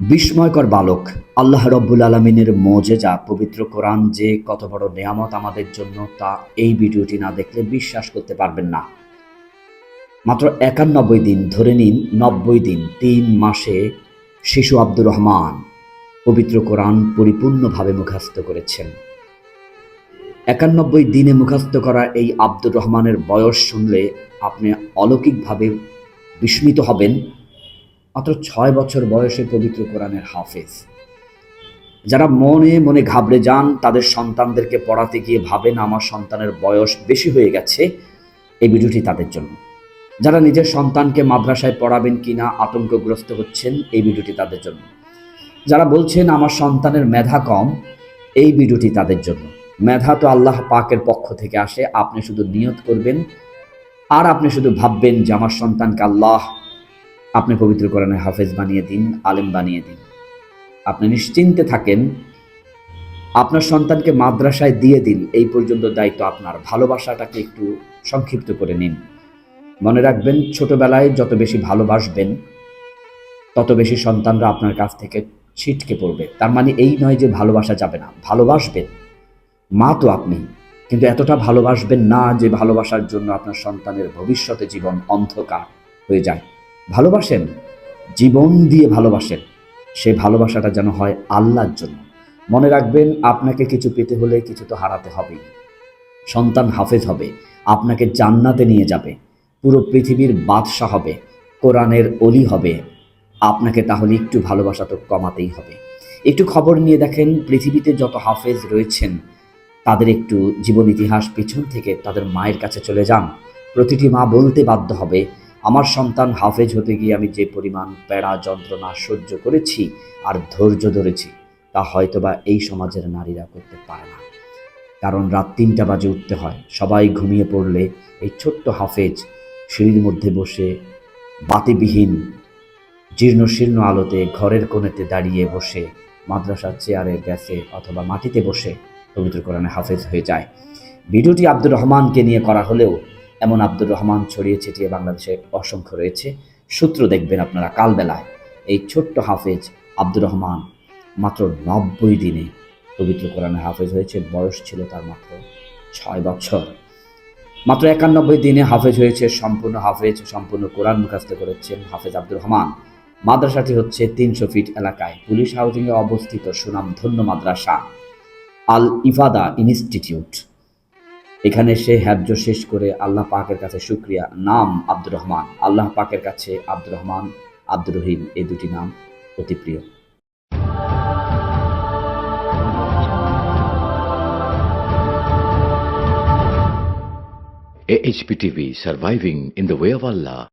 বিস্ময়কর বালক, আল্লাহ রব্বুল আলমিনের মজেজা, পবিত্র কোরআন যে কত বড় নেয়ামত আমাদের জন্য, তা এই ভিডিওটি না দেখলে বিশ্বাস করতে পারবেন না। মাত্র একানব্বই দিন ধরে নিন, নব্বই দিন, তিন মাসে শিশু আব্দুর রহমান পবিত্র কোরআন পরিপূর্ণভাবে মুখাস্ত করেছেন। একানব্বই দিনে মুখাস্ত করা এই আব্দুর রহমানের বয়স শুনলে আপনি অলৌকিকভাবে বিস্মিত হবেন। মাত্র ছয় বছর বয়সে পবিত্র কোরআনের হাফেজ। যারা মনে মনে ঘাবড়ে যান, তাদের সন্তানদেরকে পড়াতে গিয়ে ভাবেন, আমার সন্তানের বয়স বেশি হয়ে গেছে। এই ভিডিওটি তাদের জন্য। যারা নিজের সন্তানকে মাদ্রাসায় পড়াবেন কিনা আতঙ্কগ্রস্ত হচ্ছেন, এই ভিডিওটি তাদের জন্য। যারা বলছেন, আমার সন্তানের মেধা কম, এই ভিডিওটি তাদের জন্য। মেধা তো আল্লাহ পাকের পক্ষ থেকে আসে, আপনি শুধু নিয়ত করবেন, আর আপনি শুধু ভাববেন যে, আমার সন্তানকে আল্লাহ আপনি পবিত্র কোরআনে হাফেজ বানিয়ে দিন, আলেম বানিয়ে দিন। আপনি নিশ্চিন্তে থাকেন, আপনার সন্তানকে মাদ্রাসায় দিয়ে দিন, এই পর্যন্ত দায়িত্ব আপনার। ভালোবাসাটাকে একটু সংক্ষিপ্ত করে নিন। মনে রাখবেন, ছোটবেলায় যত বেশি ভালোবাসবেন, তত বেশি সন্তানরা আপনার কাছ থেকে ছিটকে পড়বে। তার মানে এই নয় যে ভালোবাসা যাবে না, ভালোবাসবেন। মা তো আপনি, কিন্তু এতটা ভালোবাসবেন না যে ভালোবাসার জন্য আপনার সন্তানের ভবিষ্যতে জীবন অন্ধকার হয়ে যায়। ভালোবাসেন? জীবন দিয়ে ভালোবাসেন। সে ভালোবাসাটা যেন হয় আল্লাহর জন্য। মনে রাখবেন, আপনাকে কিছু পেতে হলে কিছু তো হারাতে হবেই। সন্তান হাফেজ হবে, আপনাকে জান্নাতে নিয়ে যাবে। পুরো পৃথিবীর বাদশাহ হবে, কোরআনের অলি হবে। আপনাকে তাহলে একটু ভালোবাসা তো কমাতেই হবে। একটু খবর নিয়ে দেখেন, পৃথিবীতে যত হাফেজ রয়েছেন, তাদের একটু জীবন ইতিহাস পিছন থেকে তাদের মায়ের কাছে চলে যান। প্রতিটি মা বলতে বাধ্য হবে আমার সন্তান হাফেজ হতে গিয়ে আমি যে পরিমাণ প্যাড়া যন্ত্রণা সহ্য করেছি আর ধৈর্য ধরেছি, তা হয়তোবা এই সমাজের নারীরা করতে পারে না। কারণ রাত তিনটা বাজে উঠতে হয়, সবাই ঘুমিয়ে পড়লে এই ছোট্ট হাফেজ সিঁড়ির মধ্যে বসে বাতিবিহীন জীর্ণ শীর্ণ আলোতে ঘরের কোণেতে দাঁড়িয়ে বসে মাদ্রাসার চেয়ারে গ্যাসে অথবা মাটিতে বসে পবিত্র কোরআনে হাফেজ হয়ে যায়। ভিডিওটি আব্দুর রহমানকে নিয়ে করা হলেও এমন আব্দুর রহমান ছড়িয়ে ছিটিয়ে বাংলাদেশে অসংখ্য রয়েছে। সূত্র দেখবেন আপনারা কালবেলায়। এই ছোট্ট হাফেজ আব্দুর রহমান মাত্র নব্বই দিনে পবিত্র কোরআনে হাফেজ হয়েছে। বয়স ছিল তার মাত্র ছয় বছর। মাত্র একানব্বই দিনে হাফেজ হয়েছে। সম্পূর্ণ হাফেজ, সম্পূর্ণ কোরআন মুখাস্ত করেছেন হাফেজ আব্দুর রহমান। মাদ্রাসাটি হচ্ছে তিনশো ফিট এলাকায়। পুলিশ হাউজিংয়ে অবস্থিত সুনাম ধন্য মাদ্রাসা আল ইফাদা ইনস্টিটিউট। এখানে সে হ্যাব্য শেষ করে আল্লাহ পাকের কাছে শুক্রিয়া। নাম আব্দুর রহমান। আল্লাহ পাকের কাছে আব্দুর রহমান, আব্দুর রহিম, এই দুটি নাম অতি প্রিয়। AHPTV surviving in the way of Allah.